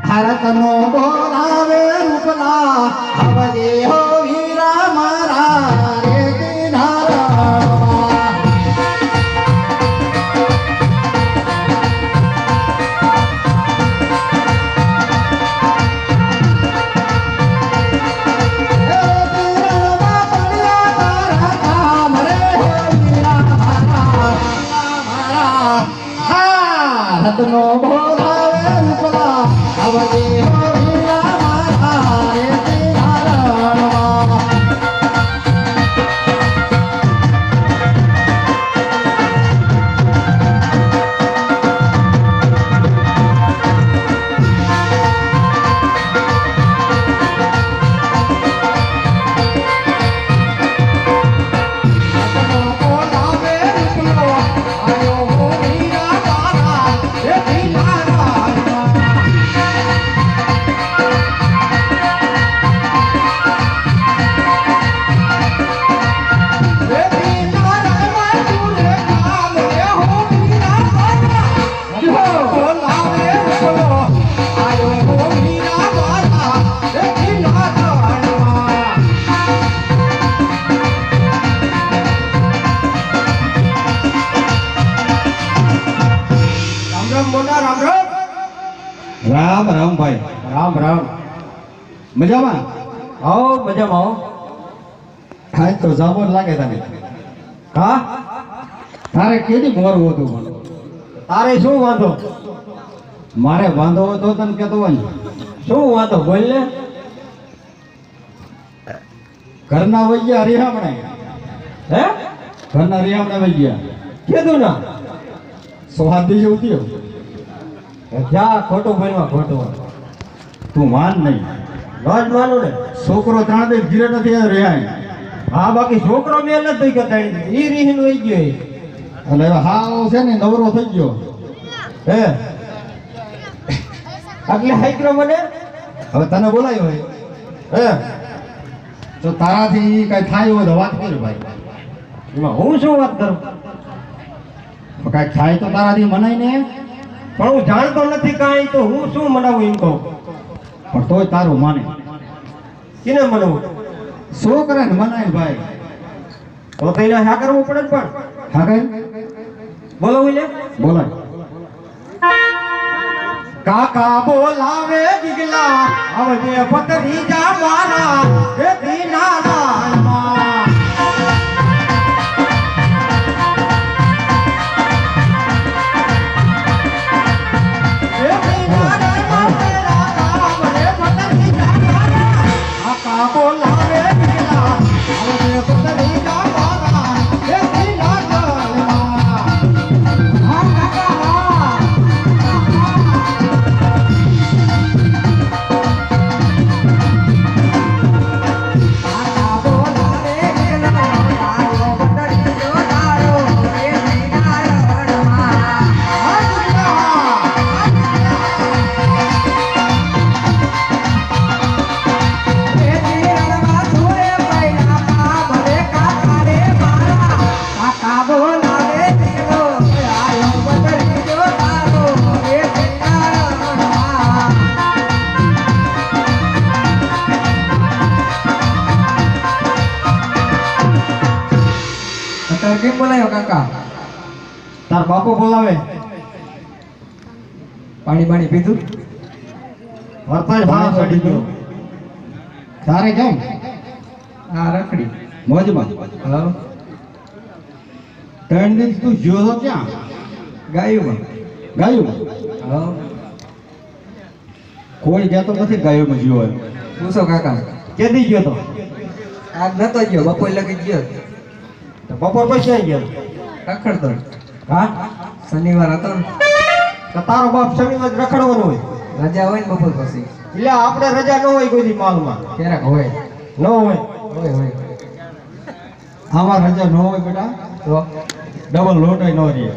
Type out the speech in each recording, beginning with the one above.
ભારતનો બોલાવે રૂપલા હવે હો વીરા મારા રે કિનારામાં. હે વીરામાં પડ્યા તારા કામ રે હે વીરા મારા, વીરા મારા. હા, રત્નો બોલાવે રૂપલા આવજે રામ રામ ભાઈ. રામ રામ. મજામાં? આવો મજામાં આવો આજ તો જામો લાગે તને. હા? તારે કેદી મોરવું હતું પણ? તારે શું વાંધો? મારે વાંધો હોય તો તને કહેતો હોય શું વાંધો? બોલ ને. ઘરના વહી ગયા રિહામણે હે? ઘરના રિહામણે વહી ગયા કીધું ના. સોહાદી જેવું થયું. જા ખોટું બોલવા ખોટું તું માન નહીં. રોજ માનું ને. છોકરો ત્રણ દિવસ ઘીરે નથી રહ્યા હા બાકી છોકરો મેં નથી કરતા એ રીહીન વહી ગયો. એટલે હાવ છે ને નવરો થઈ ગયો. હે? એટલે હાઈક્રો મને? હવે તને બોલાયો હોય. હે? તો તારાથી કઈ થાય હોય તો વાત કર ભાઈ. એમાં હું શું વાત કરું? તો કાંઈક થાય તો તારાથી મનાય ને. પણ હું જાણતો નથી કાંઈ તો હું શું મનાવું એમ કહું? પણ તોય તારું માને. કિને મનાવું? શું કરે ને મનાય ભાઈ. તો તો એને હા કરવું પડે પણ. હા કઈ? બોલો એટલે બોલાય. કાકા બોલાવે દીગલા આવજે પતરી જા મારા એ દીનારાયણમાં હે અત્યારે કેમ બોલાયો કાકા તાર બાપો બોલાવે પાણી પાણી પીધું વરસાદ ભાવ ચડી ગયો. તારે કેમ? હા રખડી. મોજમાં. હા ત્રણ દિવસ તું જ્યો તો ક્યાં? ગાયુંમાં. ગાયું હા કોઈ કહેતો નથી ગાયોમાં જ્યો એમ પૂછો કાકા. કેદી ગયો તો? આજ નતો ગયો બપોર લગી ગયો તો બપોર પછી આવી ગયો. રખડતો હા? શનિવાર હતો ને. તારો બાપ શનિવાર રખડવાનો હોય. રજા હોય ને બપોર પછી. એટલે આપણે રજા ન હોય કોઈ માલમાં. ક્યારેક હોય. ન હોય. હોય હોય. આમાં રજા ન હોય બેટા. તો? ડબલ લોટ ન રહીએ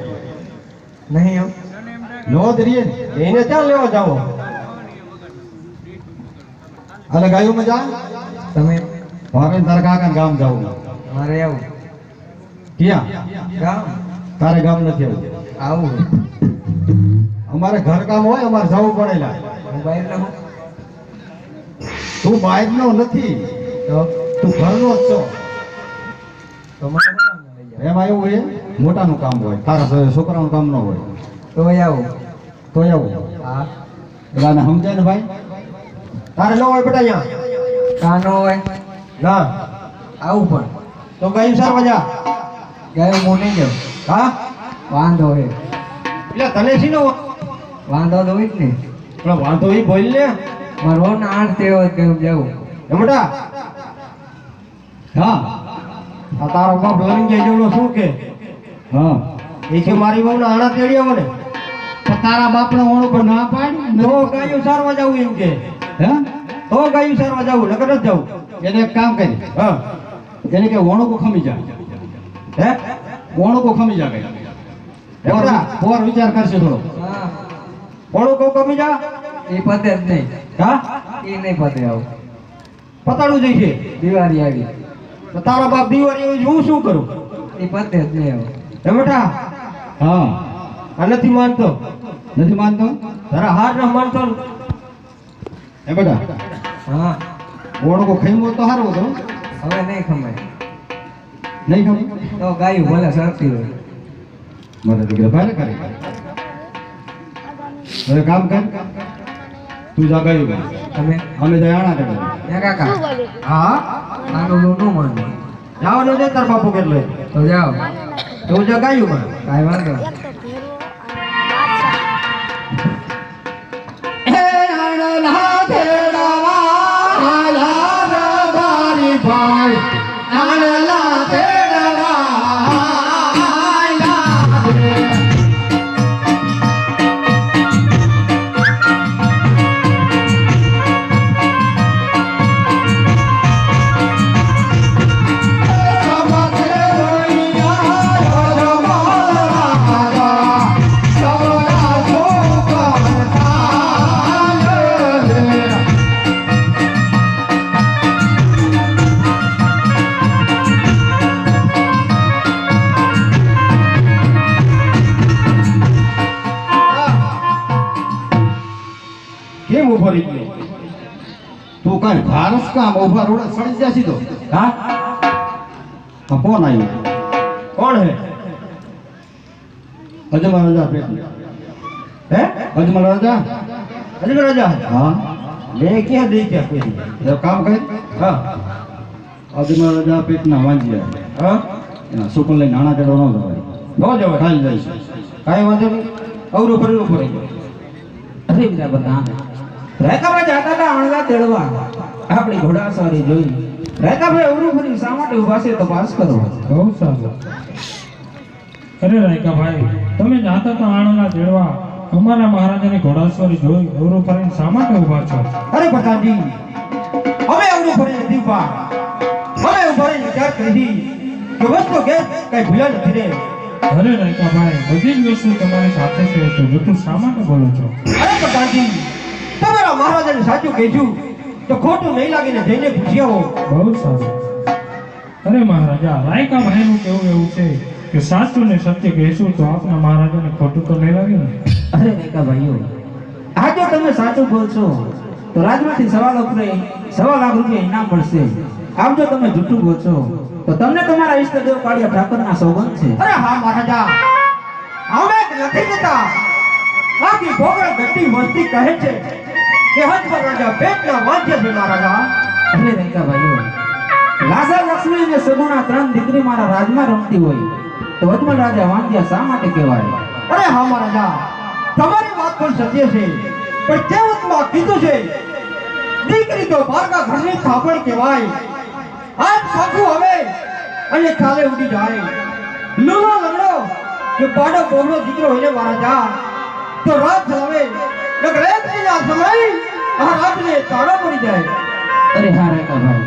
નહીં એમ નો જ રહીએ ને. એને ક્યાં લેવા જાવો? અને ગાયું મજા? તમે? ને કાકા ગામ જાવ. મારે આવું. ક્યાં? ગામ. તારે ગામ નથી આવું. આવું અમારે ઘર કામ હોય અમારે જવું પડેલા. મોબાઈલ નો નથી. તો? તું ઘરનો જ છો. તો એમાં એવું હોય મોટાનું કામ હોય તારા છોકરાનું કામ ન હોય. તો આવું. તો આવું. હા. એટલે સમજાય ને ભાઈ? તારે ન હોય બેટા અહીંયા? કાં ન હોય. ના. આવું પણ. તો કઈ સારવા જા? ગાયો હું નહીં જાઉં હા? વાંધો હે. એટલે તને શીનો વાંધો તો હોય જ ને. પણ વાંધો એ બોલ ને. મારો ને આઠ તેવો કેમ જવું એમટા હા. આ તારો બાપ લવિંગિયા જેવડો શું કે? હા. એ કે મારી વહુના આણા તેડી આવો ને તો તારા બાપને ઓણ ઉપર ના પાડ તો ગાયું સારવા જવું એમ કે. હે? તો ગાયું સારવા જવું નકર જ જવું. એને એક કામ કરી. હા. એને કે ઓણકો ખમી જા. હે? ઓણકો ખમી જા કઈ. પોર પોર વિચાર કરશે થોડો. હા કોણકો કો કમી જા. એ પતે જ નહીં. હા? એ નહીં પતે આવું. પતાડું જઈશે. દિવાળી આવી. તો તારા બાપ દિવાળી આવી હું શું કરું? એ પતે જ નહીં આવું. હે બેટા? હા. આ નથી માનતો. નથી માનતો? તારા હાર ના માનતો હે બેટા? હા. ઓણકો ખઈમો તો સારું તો. હવે નહીં ખમાય. નહીં ખબર તો ગાયું ભલે સરકતી હોય. મારા દીકરા ભારે કરે. હવે કામ કર. તું જા ગયું ભાઈ તમે? અમે જાય આણા કરે ત્યાં કાકા. હા? આનું નું ન માનવું. જવાનો છે તાર બાપુ કેટલો તો જાવ તો જગાયું માં. કાઈ વાંધો તું ભારસ કામ ઊભા રોડે સડી જાય સીધો હા? કોણ આવ્યું? કોણ હે? અજમલ રાજા પેટ હે? અજમલ રાજા? અજમલ રાજા? હા. લે ક્યાં દે ક્યાં કોઈ એ કામ કરે. હા. અજમલ રાજા પેટના વાંજ્યા. હા? એના સુકલ લઈને નાણા તેડો ન જવાય. ન જવાય? જાય જઈશ કાંઈ વાંધો નહીં. અવરું ફરી ગયો. અરે બધા બધા રેખાભાઈ જાતા હતા અણગા તેડવા. આપણી ઘોડાસવારી જોઈ. રાયકાભાઈ અવરું ફરી શા માટે ઊભા છે? તપાસ કરો. બહુ સારું. અરે રાયકાભાઈ તમે જાતા તો આણંદના જેડવા અમારા મહારાજાની ઘોડાસવારી જોઈ અવરું ફરીને શા માટે ઊભા છો? અરે પ્રધાનજી અમે અવરું ફરી નથી ઊભા અમે ઊભા વિચાર કરી કે વસ્તુ કે કઈ ભૂલ્યા નથી રે. અરે રાયકાભાઈ બધી જ વસ્તુ તમારી સાથે છે તો જૂઠું શા માટે બોલો છો? અરે પ્રધાનજી તમારા મહારાજાને સાચું કહેજો. તો ખોટું નહીં લાગીને જઈને પૂછી આવો. બહુ સારું. અરે મહારાજા રાયકાભાઈનું કેવું એવું છે કે સાચું ને સત્ય કહેશું તો આપના મહારાજાને ખોટું તો નહીં લાગે ને? અરે રાયકા ભાઈઓ આ જો તમે સાચું બોલશો તો રાજમાંથી સવા લાખ સવા લાખ રૂપિયા ઇનામ મળશે આમ જો તમે જૂઠું બોલશો તો તમને તમારા ઈષ્ટદેવ કાળિયા ઠાકરના સોગંદ છે. અરે હા મહારાજા. અમે નથી જતા. બાકી ભોગળ ગટ્ટી મસ્તી કહે છે. કે હજ રાજા પેટના વાદ્ય છે મહારાજા. અરે રેખા ભાઈઓ લાસા લક્ષ્મી અને સગુણા ત્રણ દીકરી મારા રાજમાં રમતી હોય તો વચમલ રાજા વાંધ્યા શા માટે કહેવાય? અરે હા મહારાજા તમારી વાત પણ સત્ય છે પણ કહેવતમાં કીધું છે દીકરી તો બારકા ઘરની થાપણ કહેવાય. આજ પાકું હવે અને કાલે ઉડી જાય. લૂલો લંગડો કે પાડો બોબડો દીકરો હોય ને મહારાજા તો રાત ચલાવે નકર એક સમય આ તાળો પડી જાય. અરે હા રેખા ભાઈ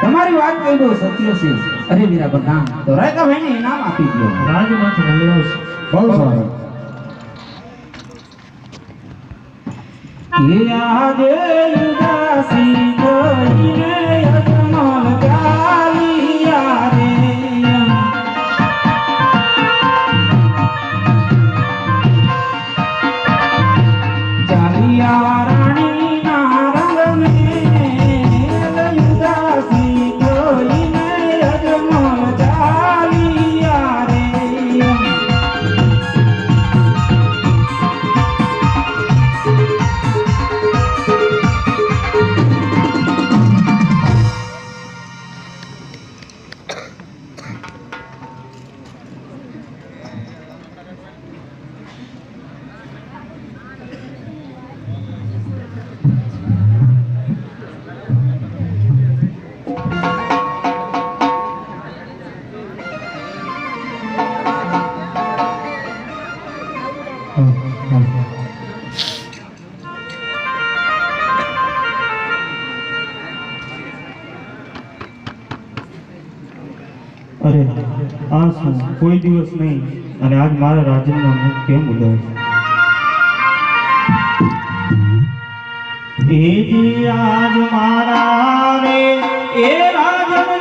તમારી વાત કહી દો સત્ય છે. અરે વીરા પ્રધાન તો રેખા ભાઈને ઇનામ આપી દો રાજમાંથી મળી આવશે બહુ સારું. યાદ ઉદાસી કરીને કોઈ દિવસ નહીં. અને આજ મારા રાજનના મુખ કેમ ઉડાય એ આજ મારા રે, એ રાજનના